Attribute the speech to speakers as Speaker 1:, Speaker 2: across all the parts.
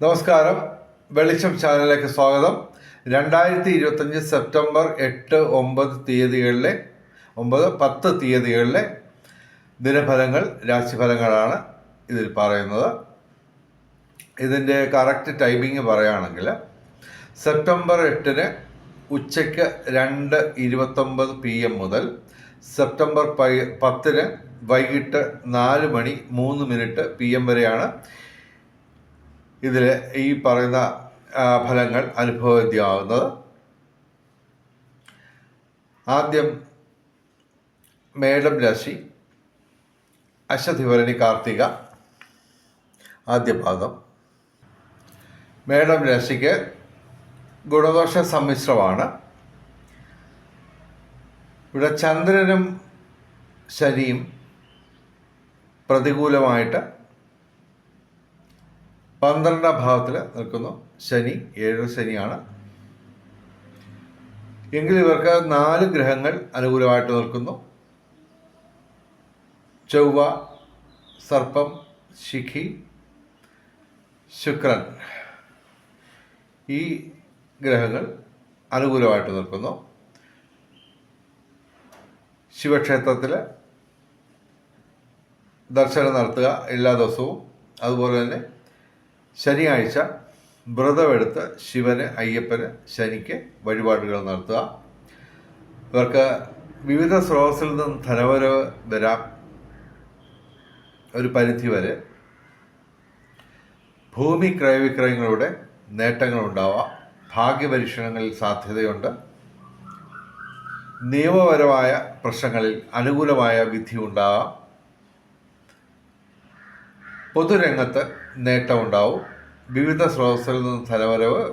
Speaker 1: നമസ്കാരം. വെളിച്ചം ചാനലിലേക്ക് സ്വാഗതം. രണ്ടായിരത്തി ഇരുപത്തഞ്ച് സെപ്റ്റംബർ എട്ട് ഒമ്പത് തീയതികളിലെ ഒമ്പത് പത്ത് തീയതികളിലെ ദിനഫലങ്ങൾ രാശിഫലങ്ങളാണ് ഇതിൽ പറയുന്നത്. ഇതിന്റെ കറക്റ്റ് ടൈമിംഗ് പറയുകയാണെങ്കിൽ സെപ്റ്റംബർ എട്ടിന് ഉച്ചയ്ക്ക് രണ്ട് ഇരുപത്തൊമ്പത് പി എം മുതൽ സെപ്റ്റംബർ പത്തിന് വൈകിട്ട് നാല് മണി മൂന്ന് മിനിറ്റ് പി എം വരെയാണ് ഇതിൽ ഈ പറയുന്ന ഫലങ്ങൾ അനുഭവവേദ്യമാകുന്നത് ആദ്യം മേടം രാശി അശ്വതിഭരണി കാർത്തിക ആദ്യ ഭാഗം മേടം രാശിക്ക് ഗുണദോഷ സമ്മിശ്രമാണ്. ഇവിടെ ചന്ദ്രനും ശനിയും പ്രതികൂലമായിട്ട് പന്ത്രണ്ടാം ഭാവത്തിൽ നിൽക്കുന്നു. ശനി ഏഴ് ശനിയാണ്. എങ്കിൽ ഇവർക്ക് നാല് ഗ്രഹങ്ങൾ അനുകൂലമായിട്ട് നിൽക്കുന്നു. ചൊവ്വ സർപ്പം ശിഖി ശുക്രൻ. ഈ ഗ്രഹങ്ങൾ അനുകൂലമായിട്ട് നിൽക്കുന്നു. ശിവക്ഷേത്രത്തിൽ ദർശനം നടത്തുക എല്ലാ ദിവസവും. അതുപോലെ തന്നെ ശനിയാഴ്ച വ്രതമെടുത്ത് ശിവന് അയ്യപ്പന് ശനിക്ക് വഴിപാടുകൾ നടത്തുക. ഇവർക്ക് വിവിധ സ്രോതസ്സിൽ നിന്നും ധനവരവ് വരാം. ഒരു പരിധി വരെ ഭൂമി ക്രയവിക്രയങ്ങളുടെ നേട്ടങ്ങളുണ്ടാവാം. ഭാഗ്യപരീക്ഷണങ്ങളിൽ സാധ്യതയുണ്ട്. നിയമപരമായ പ്രശ്നങ്ങളിൽ അനുകൂലമായ വിധി ഉണ്ടാവാം. പൊതുരംഗത്ത് നേട്ടമുണ്ടാവും വിവിധ സ്രോതസ്സിൽ നിന്ന് ധനവരവ്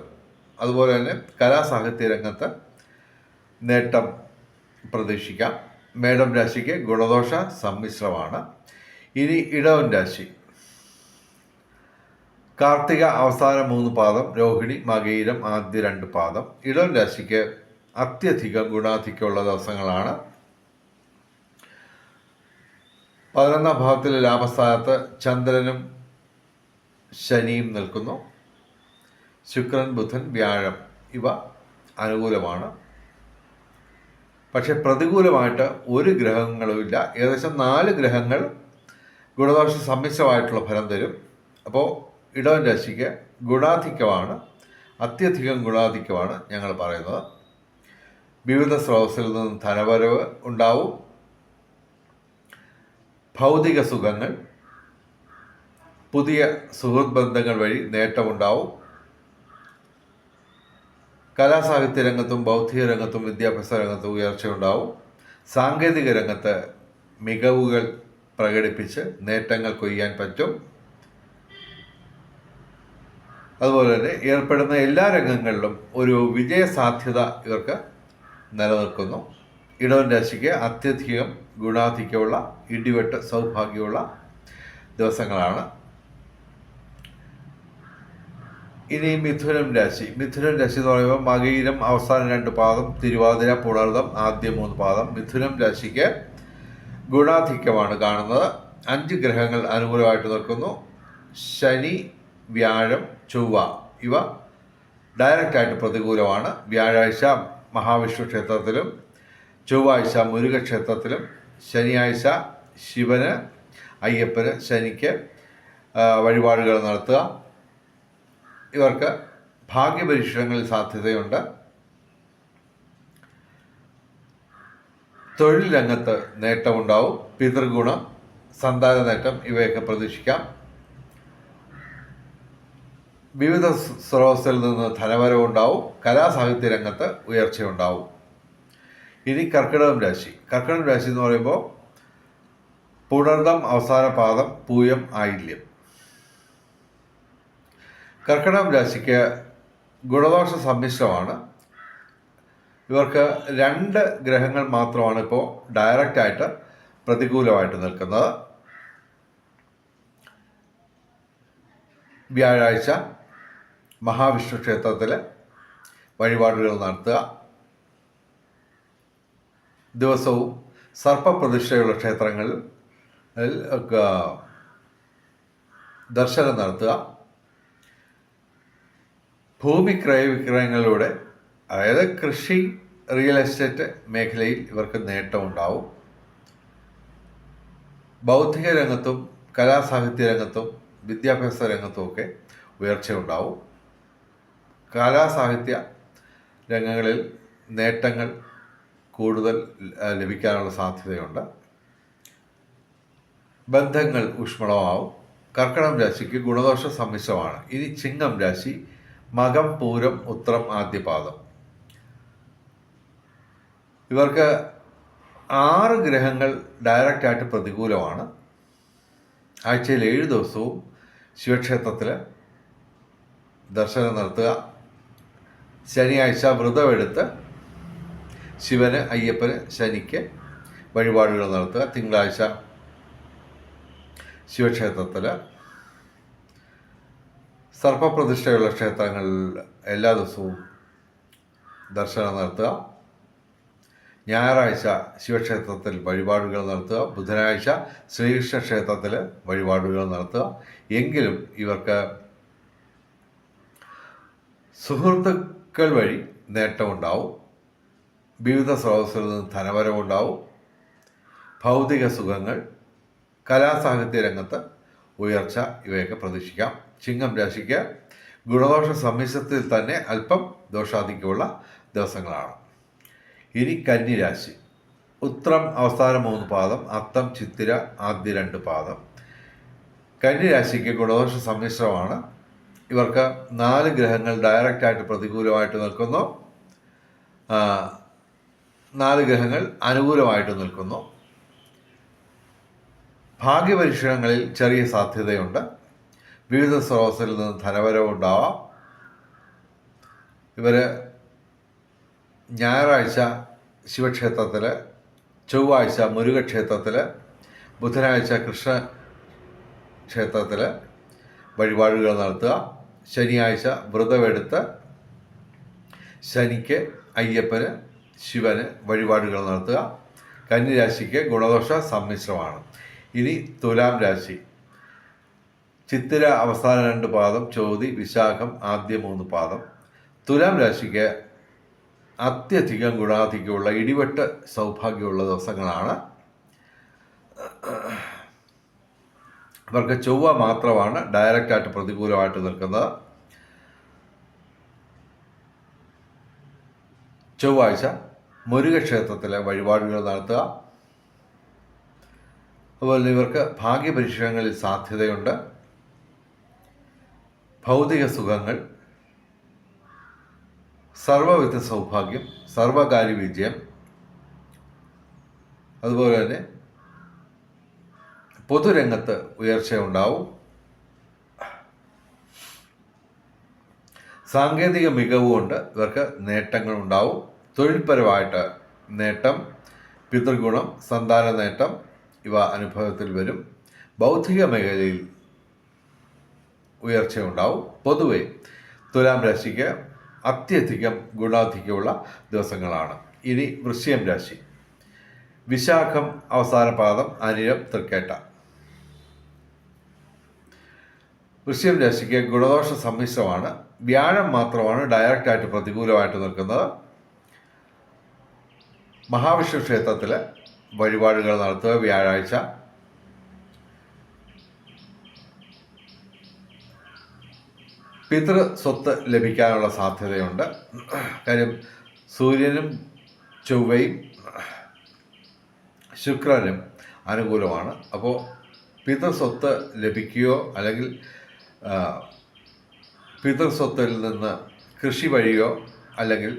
Speaker 1: അതുപോലെ തന്നെ കലാസാഹിത്യ രംഗത്ത് നേട്ടം പ്രതീക്ഷിക്കാം. മേടം രാശിക്ക് ഗുണദോഷ സമ്മിശ്രമാണ്. ഇനി ഇടവൻ രാശി. കാർത്തിക അവസാന മൂന്ന് പാദം രോഹിണി മകയിരം ആദ്യ രണ്ട് പാദം. ഇടവൻ രാശിക്ക് അത്യധികം ഗുണാധിക്യമുള്ള ദിവസങ്ങളാണ്. പതിനൊന്നാം ഭാവത്തിലെ ലാഭസ്ഥാനത്ത് ചന്ദ്രനും ശനിയും നിൽക്കുന്നു. ശുക്രൻ ബുധൻ വ്യാഴം ഇവ അനുകൂലമാണ്. പക്ഷെ പ്രതികൂലമായിട്ട് ഒരു ഗ്രഹങ്ങളുമില്ല ഏകദേശം നാല് ഗ്രഹങ്ങൾ ഗുണദോഷ സമ്മിശ്രമായിട്ടുള്ള ഫലം തരും. അപ്പോൾ ഇടവൻ രാശിക്ക് ഗുണാധിക്യമാണ്. അത്യധികം ഗുണാധിക്യമാണ് ഞങ്ങൾ പറയുന്നത്. വിവിധ സ്രോതസ്സിൽ നിന്നും ധനവരവ് ഉണ്ടാവും. ഭൗതിക സുഖങ്ങൾ പുതിയ സുഹൃത്ത് ബന്ധങ്ങൾ വഴി നേട്ടമുണ്ടാവും. കലാസാഹിത്യ രംഗത്തും ബൗദ്ധിക രംഗത്തും വിദ്യാഭ്യാസ രംഗത്തും ഉയർച്ചയുണ്ടാവും. സാങ്കേതിക രംഗത്ത് മികവുകൾ പ്രകടിപ്പിച്ച് നേട്ടങ്ങൾ കൊയ്യാൻ പറ്റും. അതുപോലെ തന്നെ ഏർപ്പെടുന്ന എല്ലാ രംഗങ്ങളിലും ഒരു വിജയ സാധ്യത ഇവർക്ക് നിലനിൽക്കുന്നു. ഇടവൻ രാശിക്ക് അത്യധികം ഗുണാധിക്യമുള്ള ഇടിവെട്ട് സൗഭാഗ്യമുള്ള ദിവസങ്ങളാണ്. ഇനി മിഥുനം രാശി. മിഥുനം രാശി എന്ന് പറയുമ്പോൾ മകയിരം അവസാന രണ്ട് പാദം തിരുവാതിര പുണർദം ആദ്യ മൂന്ന് പാദം. മിഥുനം രാശിക്ക് ഗുണാധിക്യമാണ് കാണുന്നത്. അഞ്ച് ഗ്രഹങ്ങൾ അനുകൂലമായിട്ട് നിൽക്കുന്നു. ശനി വ്യാഴം ചൊവ്വ ഇവ ഡയറക്റ്റായിട്ട് പ്രതികൂലമാണ്. വ്യാഴാഴ്ച മഹാവിഷ്ണു ക്ഷേത്രത്തിലും ചൊവ്വാഴ്ച മുരുകക്ഷേത്രത്തിലും ശനിയാഴ്ച ശിവന് അയ്യപ്പന് ശനിക്ക് വഴിപാടുകൾ നടത്തുക. ഇവർക്ക് ഭാഗ്യപരീക്ഷണങ്ങളിൽ സാധ്യതയുണ്ട്. തൊഴിൽ രംഗത്ത് നേട്ടമുണ്ടാവും. പിതൃഗുണം സന്താന നേട്ടം ഇവയൊക്കെ പ്രതീക്ഷിക്കാം. വിവിധ സ്രോതസ്സിൽ നിന്ന് ധനവരവുണ്ടാവും കലാസാഹിത്യ രംഗത്ത് ഉയർച്ചയുണ്ടാവും ഇനി കർക്കിടകം രാശി. കർക്കിടകം രാശി എന്ന് പറയുമ്പോൾ പുണർദം അവസാന പാദം പൂയം ആയില്യം. കർക്കിടകം രാശിക്ക് ഗുണദോഷ സമ്മിശ്രമാണ്. ഇവർക്ക് രണ്ട് ഗ്രഹങ്ങൾ മാത്രമാണ് ഇപ്പോൾ ഡയറക്റ്റായിട്ട് പ്രതികൂലമായിട്ട് നിൽക്കുന്നത്. വ്യാഴാഴ്ച മഹാവിഷ്ണു ക്ഷേത്രത്തിൽ വഴിപാടുകൾ നടത്തുക. ദിവസവും സർപ്പപ്രതിഷ്ഠയുള്ള ക്ഷേത്രങ്ങളിൽ ദർശനം നടത്തുക. ഭൂമി ക്രയവിക്രയങ്ങളിലൂടെ അതായത് കൃഷി റിയൽ എസ്റ്റേറ്റ് മേഖലയിൽ ഇവർക്ക് നേട്ടമുണ്ടാവും. ബൗദ്ധിക രംഗത്തും കലാസാഹിത്യ രംഗത്തും വിദ്യാഭ്യാസ രംഗത്തും ഒക്കെ ഉയർച്ചയുണ്ടാവും. കലാസാഹിത്യ രംഗങ്ങളിൽ നേട്ടങ്ങൾ കൂടുതൽ ലഭിക്കാനുള്ള സാധ്യതയുണ്ട്. ബന്ധങ്ങൾ ഊഷ്മളമാവും. കർക്കടം രാശിക്ക് ഗുണദോഷ സമ്മിശ്രമാണ്. ഇനി ചിങ്ങം രാശി മകം പൂരം ഉത്രം ആദ്യപാദം. ഇവർക്ക് ആറ് ഗ്രഹങ്ങൾ ഡയറക്റ്റായിട്ട് പ്രതികൂലമാണ്. ആഴ്ചയിൽ ഏഴ് ദിവസവും ശിവക്ഷേത്രത്തിൽ ദർശനം നടത്തുക. ശനിയാഴ്ച വ്രതമെടുത്ത് ശിവന് അയ്യപ്പന് ശനിക്ക് വഴിപാടുകൾ നടത്തുക. തിങ്കളാഴ്ച ശിവക്ഷേത്രത്തിൽ സർപ്പപ്രതിഷ്ഠയുള്ള ക്ഷേത്രങ്ങളിൽ എല്ലാ ദിവസവും ദർശനം നടത്തുക. ഞായറാഴ്ച ശിവക്ഷേത്രത്തിൽ വഴിപാടുകൾ നടത്തുക. ബുധനാഴ്ച ശ്രീകൃഷ്ണ ക്ഷേത്രത്തിൽ വഴിപാടുകൾ നടത്തുക. എങ്കിലും ഇവർക്ക് സുഹൃത്തുക്കൾ വഴി നേട്ടമുണ്ടാവും. വിവിധ സ്രോതസ്സിൽ നിന്ന് ധനപരമുണ്ടാവും ഭൗതിക സുഖങ്ങൾ കലാസാഹിത്യ രംഗത്ത് ഉയർച്ച ഇവയൊക്കെ പ്രതീക്ഷിക്കാം. ചിങ്ങം രാശിക്ക് ഗുണദോഷ സമ്മിശ്രത്തിൽ തന്നെ അല്പം ദോഷാധിക്യമുള്ള ദിവസങ്ങളാണ്. ഇനി കന്നിരാശി ഉത്രം അവസാന മൂന്ന് പാദം അത്തം ചിത്തിര ആദ്യ രണ്ട് പാദം. കന്നിരാശിക്ക് ഗുണദോഷ സമ്മിശ്രമാണ്. ഇവർക്ക് നാല് ഗ്രഹങ്ങൾ ഡയറക്റ്റായിട്ട് പ്രതികൂലമായിട്ട് നിൽക്കുന്നു. നാല് ഗ്രഹങ്ങൾ അനുകൂലമായിട്ട് നിൽക്കുന്നു. ഭാഗ്യപരീക്ഷണങ്ങളിൽ ചെറിയ സാധ്യതയുണ്ട്. വിവിധ സ്രോതസ്സിൽ നിന്ന് ധനവരവുണ്ടാവാം. ഇവർ ഞായറാഴ്ച ശിവക്ഷേത്രത്തിൽ ചൊവ്വാഴ്ച മുരുകക്ഷേത്രത്തിൽ ബുധനാഴ്ച കൃഷ്ണ ക്ഷേത്രത്തിൽ വഴിപാടുകൾ നടത്തുക. ശനിയാഴ്ച വ്രതമെടുത്ത് ശനിക്ക് അയ്യപ്പന് ശിവന് വഴിപാടുകൾ നടത്തുക. കന്നിരാശിക്ക് ഗുണദോഷ സമ്മിശ്രമാണ്. ഇനി തുലാം രാശി. ചിത്തിര അവസാന രണ്ട് പാദം ചോതി വിശാഖം ആദ്യ മൂന്ന് പാദം. തുലാം രാശിക്ക് അത്യധികം ഗുണാധിക്യമുള്ള ഇടിവെട്ട് സൗഭാഗ്യമുള്ള ദിവസങ്ങളാണ്. ഇവർക്ക് ചൊവ്വ മാത്രമാണ് ഡയറക്റ്റായിട്ട് പ്രതികൂലമായിട്ട് നിൽക്കുന്നത്. ചൊവ്വാഴ്ച മുരുകക്ഷേത്രത്തിലെ വഴിപാടുകൾ നടത്തുക. അതുപോലെ ഇവർക്ക് ഭാഗ്യപരീക്ഷണങ്ങളിൽ സാധ്യതയുണ്ട്. ഭൗതിക സുഖങ്ങൾ സർവവിധ സൗഭാഗ്യം സർവകാര്യ വിജയം അതുപോലെ തന്നെ പൊതുരംഗത്ത് ഉയർച്ച ഉണ്ടാവും. സാങ്കേതിക മികവ് കൊണ്ട് ഇവർക്ക് നേട്ടങ്ങൾ ഉണ്ടാവും. തൊഴിൽപരമായിട്ട് നേട്ടം പിതൃഗുണം സന്താന നേട്ടം ഇവ അനുഭവത്തിൽ വരും. ബൗദ്ധിക മേഖലയിൽ ഉയർച്ചയുണ്ടാവും. പൊതുവെ തുലാം രാശിക്ക് അത്യധികം ഗുണാധിക്യമുള്ള ദിവസങ്ങളാണ്. ഇനി വൃശ്ചികം രാശി. വിശാഖം അവസാന പാദം അനിരം തൃക്കേട്ട. വൃശ്ചികം രാശിക്ക് ഗുണദോഷ സമ്മിശ്രമാണ്. വ്യാഴം മാത്രമാണ് ഡയറക്റ്റായിട്ട് പ്രതികൂലമായിട്ട് നിൽക്കുന്നത്. മഹാവിഷ്ണു ക്ഷേത്രത്തിൽ വഴിപാടുകൾ നടത്തുക വ്യാഴാഴ്ച. പിതൃ സ്വത്ത് ലഭിക്കാനുള്ള സാധ്യതയുണ്ട്. കാര്യം സൂര്യനും ചൊവ്വയും ശുക്രനും അനുകൂലമാണ്. അപ്പോൾ പിതൃസ്വത്ത് ലഭിക്കുകയോ അല്ലെങ്കിൽ പിതൃസ്വത്തിൽ നിന്ന് കൃഷി വഴിയോ അല്ലെങ്കിൽ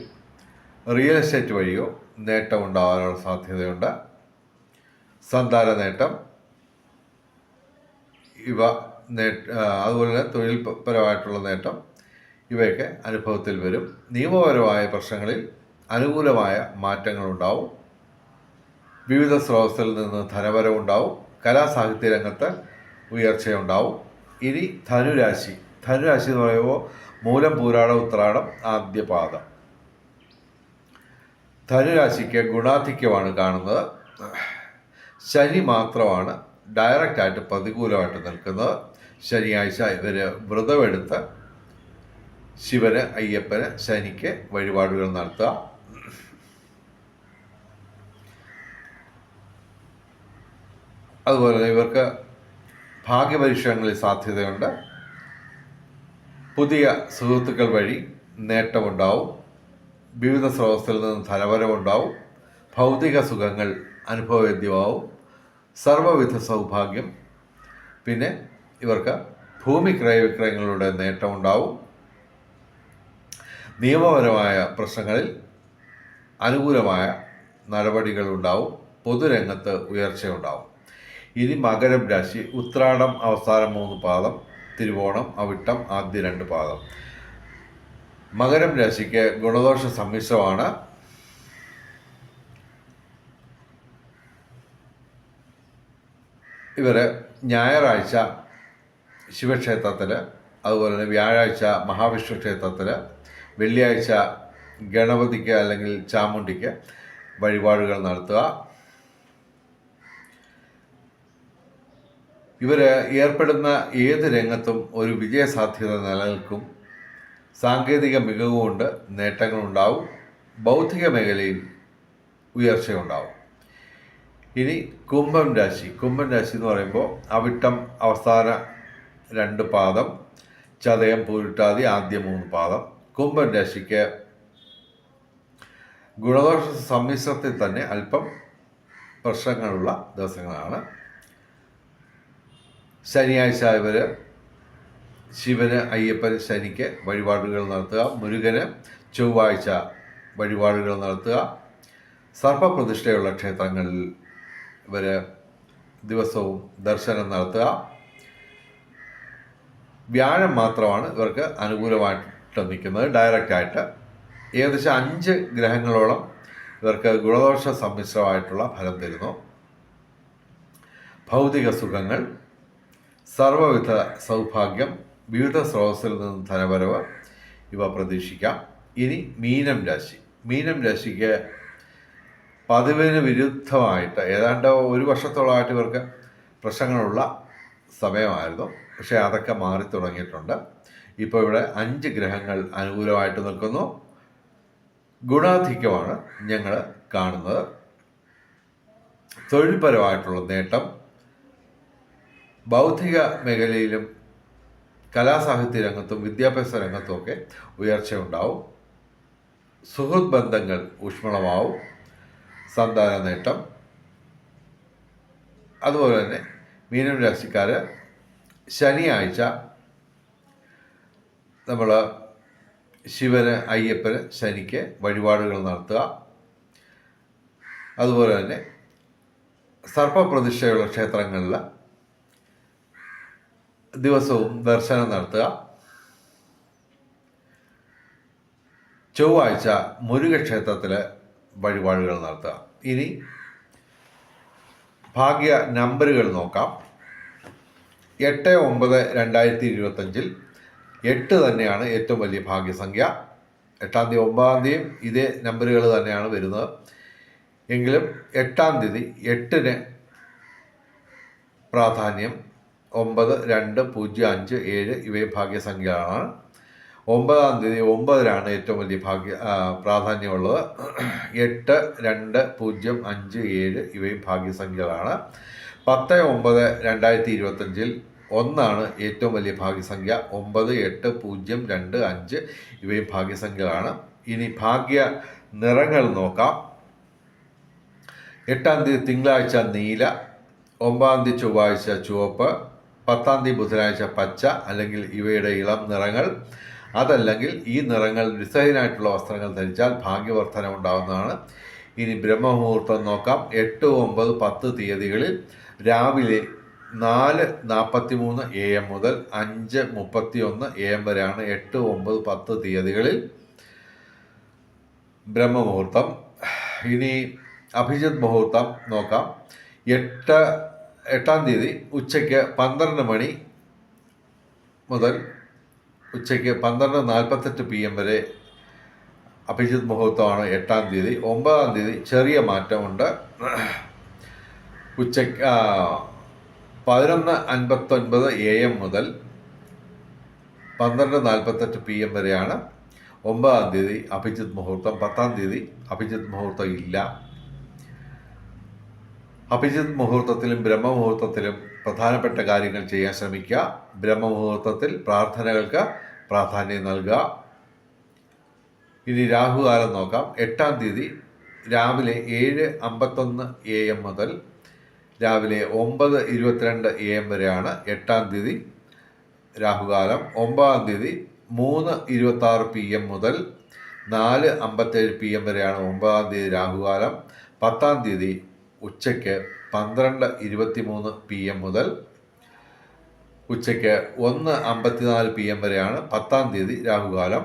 Speaker 1: റിയൽ എസ്റ്റേറ്റ് വഴിയോ നേട്ടം ഉണ്ടാകാനുള്ള സാധ്യതയുണ്ട്. സന്താന നേട്ടം ഇവ നേട്ട അതുപോലെ തന്നെ തൊഴിൽപരമായിട്ടുള്ള നേട്ടം ഇവയൊക്കെ അനുഭവത്തിൽ വരും. നിയമപരമായ പ്രശ്നങ്ങളിൽ അനുകൂലമായ മാറ്റങ്ങളുണ്ടാവും. വിവിധ സ്രോതസ്സിൽ നിന്ന് ധനപരമുണ്ടാവും കലാസാഹിത്യ രംഗത്ത് ഉയർച്ചയുണ്ടാവും. ഇനി ധനുരാശി. ധനുരാശി എന്ന് പറയുമ്പോൾ മൂലം പൂരാട ഉത്രാടം ആദ്യപാദം ധനുരാശിക്ക് ഗുണാധിക്യമാണ് കാണുന്നത്. ശനി മാത്രമാണ് ഡയറക്റ്റായിട്ട് പ്രതികൂലമായിട്ട് നിൽക്കുന്നത്. ശനിയാഴ്ച ഇവർ വ്രതമെടുത്ത് ശിവന് അയ്യപ്പന് ശനിക്ക് വഴിപാടുകൾ നടത്തുക. അതുപോലെ ഇവർക്ക് ഭാഗ്യപരീക്ഷണങ്ങളിൽ സാധ്യതയുണ്ട്. പുതിയ സുഹൃത്തുക്കൾ വഴി നേട്ടമുണ്ടാവും. വിവിധ സ്രോതസ്സിൽ നിന്ന് ധനപരമുണ്ടാവും ഭൗതിക സുഖങ്ങൾ അനുഭവവേദ്യമാവും. സർവവിധ സൗഭാഗ്യം. പിന്നെ ഇവർക്ക് ഭൂമി ക്രയവിക്രയങ്ങളുടെ നേട്ടമുണ്ടാവും നിയമപരമായ പ്രശ്നങ്ങളിൽ അനുകൂലമായ നടപടികളുണ്ടാവും പൊതുരംഗത്ത് ഉയർച്ചയുണ്ടാവും ഇനി മകരം രാശി ഉത്രാടം അവസാനം മൂന്ന് പാദം തിരുവോണം അവിട്ടം ആദ്യ രണ്ട് പാദം. മകരം രാശിക്ക് ഗുണദോഷ സമ്മിശ്രമാണ്. ഇവർ ഞായറാഴ്ച ശിവക്ഷേത്രത്തിൽ അതുപോലെ തന്നെ വ്യാഴാഴ്ച മഹാവിഷ്ണു ക്ഷേത്രത്തിൽ വെള്ളിയാഴ്ച ഗണപതിക്ക് അല്ലെങ്കിൽ ചാമുണ്ടിക്ക് വഴിപാടുകൾ നടത്തുക. ഇവർ ഏർപ്പെടുന്ന ഏത് രംഗത്തും ഒരു വിജയസാധ്യത നിലനിൽക്കും. സാങ്കേതിക മികവ് കൊണ്ട് നേട്ടങ്ങളുണ്ടാവും. ബൗദ്ധിക മേഖലയിൽ ഉയർച്ചയുണ്ടാവും. ഇനി കുംഭം രാശി. കുംഭം രാശി എന്ന് പറയുമ്പോൾ അവിട്ടം അവസാന രണ്ട് പാദം ചതയം പൂരിട്ടാതി ആദ്യ മൂന്ന് പാദം. കുംഭൻ രാശിക്ക് ഗുണദോഷ സമ്മിശ്രത്തിൽ തന്നെ അല്പം പ്രശ്നങ്ങളുള്ള ദിവസങ്ങളാണ്. ശനിയാഴ്ച ഇവർ ശിവന് അയ്യപ്പന് ശനിക്ക് വഴിപാടുകൾ നടത്തുക. മുരുകന് ചൊവ്വാഴ്ച വഴിപാടുകൾ നടത്തുക. സർപ്പപ്രതിഷ്ഠയുള്ള ക്ഷേത്രങ്ങളിൽ ഇവർ ദിവസവും ദർശനം നടത്തുക. വ്യാഴം മാത്രമാണ് ഇവർക്ക് അനുകൂലമായിട്ട് നിൽക്കുന്നത്. ഡയറക്റ്റായിട്ട് ഏകദേശം അഞ്ച് ഗ്രഹങ്ങളോളം ഇവർക്ക് ഗുണദോഷ സമ്മിശ്രമായിട്ടുള്ള ഫലം തരുന്നു. ഭൗതിക സുഖങ്ങൾ സർവവിധ സൗഭാഗ്യം വിവിധ സ്രോതസ്സിൽ നിന്ന് ധനവരവ് ഇവ പ്രതീക്ഷിക്കാം. ഇനി മീനം രാശി. മീനം രാശിക്ക് പതിവിന് വിരുദ്ധമായിട്ട് ഏതാണ്ട് ഒരു വർഷത്തോളമായിട്ട് ഇവർക്ക് പ്രശ്നങ്ങളുള്ള സമയമായിരുന്നു. പക്ഷേ അതൊക്കെ മാറി തുടങ്ങിയിട്ടുണ്ട്. ഇപ്പോൾ ഇവിടെ അഞ്ച് ഗ്രഹങ്ങൾ അനുകൂലമായിട്ട് നിൽക്കുന്നു. ഗുണാധിക്യമാണ് ഞങ്ങൾ കാണുന്നത്. തൊഴിൽപരമായിട്ടുള്ള നേട്ടം. ബൗദ്ധിക മേഖലയിലും കലാസാഹിത്യ രംഗത്തും വിദ്യാഭ്യാസ രംഗത്തും ഒക്കെ ഉയർച്ചയുണ്ടാവും സുഹൃത് ബന്ധങ്ങൾ ഊഷ്മളമാവും. സന്താന നേട്ടം. അതുപോലെ തന്നെ മീനം രാശിക്കാർ ശനിയാഴ്ച നമ്മൾ ശിവന് അയ്യപ്പന് ശനിക്ക് വഴിപാടുകൾ നടത്തുക. അതുപോലെ തന്നെ സർപ്പപ്രതിഷ്ഠയുള്ള ക്ഷേത്രങ്ങളിൽ ദിവസവും ദർശനം നടത്തുക. ചൊവ്വാഴ്ച മുരുകക്ഷേത്രത്തിൽ വഴിപാടുകൾ നടത്തുക. ഇനി ഭാഗ്യ നമ്പറുകൾ നോക്കാം. എട്ട് ഒമ്പത് രണ്ടായിരത്തി ഇരുപത്തഞ്ചിൽ എട്ട് തന്നെയാണ് ഏറ്റവും വലിയ ഭാഗ്യസംഖ്യ. എട്ടാം തീയതി ഒമ്പതാം തീയതിയും ഇതേ നമ്പറുകൾ തന്നെയാണ് വരുന്നത്. എങ്കിലും എട്ടാം തീയതി എട്ടിന് പ്രാധാന്യം ഒമ്പത് രണ്ട് പൂജ്യം അഞ്ച് ഏഴ് ഇവയും ഭാഗ്യസംഖ്യകളാണ്. ഒമ്പതാം തീയതി ഒമ്പതിനാണ് ഏറ്റവും വലിയ ഭാഗ്യ പ്രാധാന്യമുള്ളത്. എട്ട് രണ്ട് പൂജ്യം അഞ്ച് ഏഴ് ഇവയും ഭാഗ്യസംഖ്യകളാണ്. പത്ത് ഒമ്പത് രണ്ടായിരത്തി ഇരുപത്തഞ്ചിൽ ഒന്നാണ് ഏറ്റവും വലിയ ഭാഗ്യസംഖ്യ. ഒമ്പത് എട്ട് പൂജ്യം രണ്ട് അഞ്ച് ഇവയും ഭാഗ്യസംഖ്യകളാണ്. ഇനി ഭാഗ്യ നിറങ്ങൾ നോക്കാം. എട്ടാം തീയതി തിങ്കളാഴ്ച നീല ഒമ്പതാം തീയതി ചൊവ്വാഴ്ച ചുവപ്പ് പത്താം തീയതി ബുധനാഴ്ച പച്ച അല്ലെങ്കിൽ ഇവയുടെ ഇളം നിറങ്ങൾ. അതല്ലെങ്കിൽ ഈ നിറങ്ങൾ ഡിസൈനായിട്ടുള്ള വസ്ത്രങ്ങൾ ധരിച്ചാൽ ഭാഗ്യവർദ്ധന ഉണ്ടാകുന്നതാണ് ഇനി ബ്രഹ്മമുഹൂർത്തം നോക്കാം. എട്ട് ഒമ്പത് പത്ത് തീയതികളിൽ രാവിലെ നാല് നാൽപ്പത്തി മൂന്ന് എ എം മുതൽ അഞ്ച് മുപ്പത്തി ഒന്ന് എ എം വരെയാണ് എട്ട് ഒമ്പത് പത്ത് തീയതികളിൽ ബ്രഹ്മമുഹൂർത്തം. ഇനി അഭിജിത് മുഹൂർത്തം നോക്കാം. എട്ട് എട്ടാം തീയതി ഉച്ചയ്ക്ക് പന്ത്രണ്ട് മണി മുതൽ ഉച്ചയ്ക്ക് പന്ത്രണ്ട് നാൽപ്പത്തെട്ട് പി എം വരെ അഭിജിത് മുഹൂർത്തമാണ് എട്ടാം തീയതി. ഒമ്പതാം തീയതി ചെറിയ മാറ്റമുണ്ട്. ഉച്ചയ്ക്ക് പതിനൊന്ന് അൻപത്തൊൻപത് എ എം മുതൽ പന്ത്രണ്ട് നാൽപ്പത്തെട്ട് പി എം വരെയാണ് ഒമ്പതാം തീയതി അഭിജിത് മുഹൂർത്തം പത്താം തീയതി അഭിജിത് മുഹൂർത്തം ഇല്ല. അഭിജിത് മുഹൂർത്തത്തിലും ബ്രഹ്മമുഹൂർത്തത്തിലും പ്രധാനപ്പെട്ട കാര്യങ്ങൾ ചെയ്യാൻ ശ്രമിക്കുക. ബ്രഹ്മമുഹൂർത്തത്തിൽ പ്രാർത്ഥനകൾക്ക് പ്രാധാന്യം നൽകുക. ഇനി രാഹുകാലം നോക്കാം. എട്ടാം തീയതി രാവിലെ ഏഴ് അമ്പത്തൊന്ന് എ എം മുതൽ രാവിലെ ഒമ്പത് ഇരുപത്തിരണ്ട് എ എം വരെയാണ് എട്ടാം തീയതി രാഹുകാലം. ഒമ്പതാം തീയതി മൂന്ന് ഇരുപത്തി ആറ് പി എം മുതൽ നാല് അമ്പത്തേഴ് പി എം വരെയാണ് ഒമ്പതാം തീയതി രാഹുകാലം. പത്താം തീയതി ഉച്ചയ്ക്ക് പന്ത്രണ്ട് ഇരുപത്തി മൂന്ന് പി എം മുതൽ ഉച്ചയ്ക്ക് ഒന്ന് അമ്പത്തിനാല് പി എം വരെയാണ് പത്താം തീയതി രാഹുകാലം.